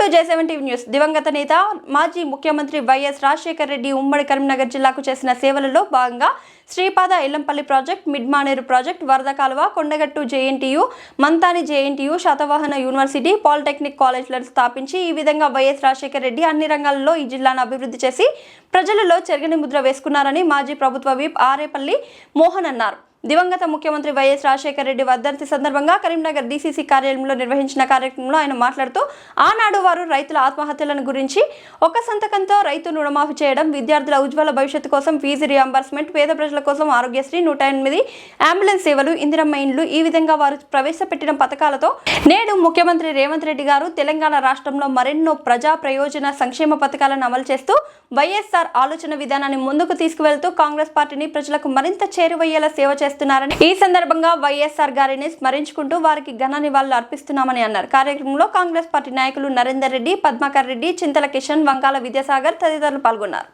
To జై seventy TV news. దివంగత నేత మాజీ ముఖ్యమంత్రి వైఎస్ రాజశేఖర రెడ్డి ఉమ్మడి కరీంనగర్ జిల్లాకు చేసిన సేవలలో భాగంగా శ్రీపాద ఇల్లంపల్లి ప్రాజెక్ట్ మిడ్మానేరు ప్రాజెక్ట్ వరద కాలువ Kondagattu JNTU Manthani JNTU Satavahana university polytechnic కాలేజీలను స్థాపించి ఈ విధంగా వైఎస్ రాజశేఖర రెడ్డి అన్ని రంగాల్లో ఈ జిల్లాను అభివృద్ధి చేసి ప్రజలలో చెరగని ముద్ర వేసుకున్నారని మాజీ ప్రభుత్వ విప్ ఆరేపల్లి మోహన్ అన్నారు. దివంగత ముఖ్యమంత్రి వైఎస్ రాజశేఖర రెడ్డి వర్ధంతి సందర్భంగా కరీంనగర్ డీసీసీ కార్యాలయంలో నిర్వహించిన కార్యక్రమంలో ఆయన మాట్లాడుతూ ఆనాడు వారు రైతుల ఆత్మహత్యలను గురించి ఒక సంతకంతో రైతు రుణమాఫీ చేయడం విద్యార్థుల ఉజ్వల భవిష్యత్తు కోసం ఫీజు రియంబర్స్మెంట్ పేద ప్రజల కోసం ఆరోగ్యశ్రీ నూట ఎనిమిది అంబులెన్స్ సేవలు ఇందిరమ్మ ఇండ్లు ఈ విధంగా వారు ప్రవేశపెట్టిన పథకాలతో నేడు ముఖ్యమంత్రి రేవంత్ రెడ్డి గారు తెలంగాణ రాష్ట్రంలో మరెన్నో ప్రజా ప్రయోజన సంక్షేమ పథకాలను అమలు చేస్తూ వైఎస్ఆర్ ఆలోచన విధానాన్ని ముందుకు తీసుకువెళ్తూ కాంగ్రెస్ పార్టీని ప్రజలకు మరింత చేరువయ్యేలా సేవ చేస్తున్నారని ఈ సందర్భంగా వైఎస్ఆర్ గారిని స్మరించుకుంటూ వారికి ఘన నివాళులు అర్పిస్తున్నామని అన్నారు. కార్యక్రమంలో కాంగ్రెస్ పార్టీ నాయకులు నరేందర్ రెడ్డి పద్మాకర్ రెడ్డి చింతల కిషన్ వంకాల విద్యాసాగర్ తదితరులు పాల్గొన్నారు.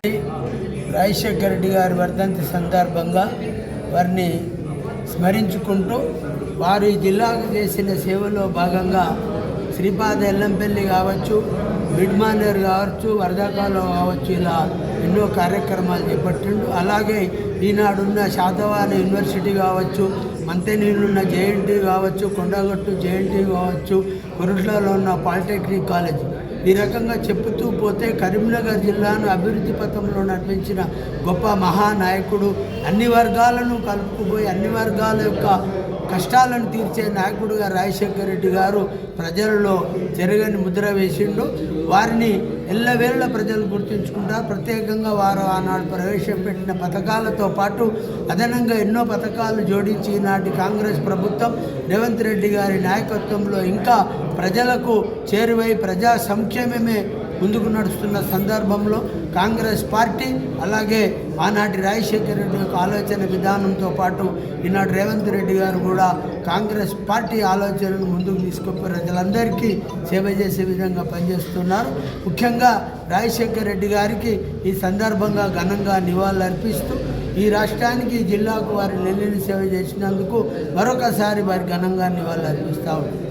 రాజశేఖర్ రెడ్డి గారి వర్ధంతి సందర్భంగా వారిని స్మరించుకుంటూ వారు ఈ జిల్లాకు చేసిన సేవలో భాగంగా శ్రీపాద ఎల్లంపల్లి కావచ్చు మిడ్మానేర్ కావచ్చు వరదాకాలం కావచ్చు ఇలా ఎన్నో కార్యక్రమాలు చేపట్టిండు. అలాగే ఈనాడున్న శాతవాహన యూనివర్సిటీ కావచ్చు మంతెనీళ్ళున్న జేఎన్టీ కావచ్చు కొండగట్టు జేఎన్టీ కావచ్చు కొరుట్లలో ఉన్న పాలిటెక్నిక్ కాలేజ్. ఈ రకంగా చెప్పుతూ పోతే కరీంనగర్ జిల్లాను అభివృద్ధి పథంలో నడిపించిన గొప్ప మహానాయకుడు అన్ని వర్గాలను కలుపుకుపోయి అన్ని వర్గాల యొక్క కష్టాలను తీర్చే నాయకుడుగా రాజశేఖర రెడ్డి గారు ప్రజలలో జరగని ముద్ర వేసిండు. వారిని ఎల్లవేళ్ళ ప్రజలు గుర్తుంచుకుంటారు. ప్రత్యేకంగా వారు ఆనాడు ప్రవేశపెట్టిన పథకాలతో పాటు అదనంగా ఎన్నో పథకాలు జోడించి ఈనాటి కాంగ్రెస్ ప్రభుత్వం రేవంత్ రెడ్డి గారి నాయకత్వంలో ఇంకా ప్రజలకు చేరువై ప్రజా సంక్షేమమే ముందుకు నడుస్తున్న సందర్భంలో కాంగ్రెస్ పార్టీ అలాగే ఆనాటి రాజశేఖర రెడ్డి యొక్క ఆలోచన విధానంతో పాటు ఈనాడు రేవంత్ రెడ్డి గారు కూడా కాంగ్రెస్ పార్టీ ఆలోచనను ముందుకు తీసుకొని ప్రజలందరికీ సేవ చేసే విధంగా పనిచేస్తున్నారు. ముఖ్యంగా రాజశేఖర రెడ్డి గారికి ఈ సందర్భంగా ఘనంగా నివాళులర్పిస్తూ ఈ రాష్ట్రానికి జిల్లాకు వారి నెల్లిని సేవ చేసినందుకు మరొకసారి వారి ఘనంగా నివాళులర్పిస్తూ ఉంటారు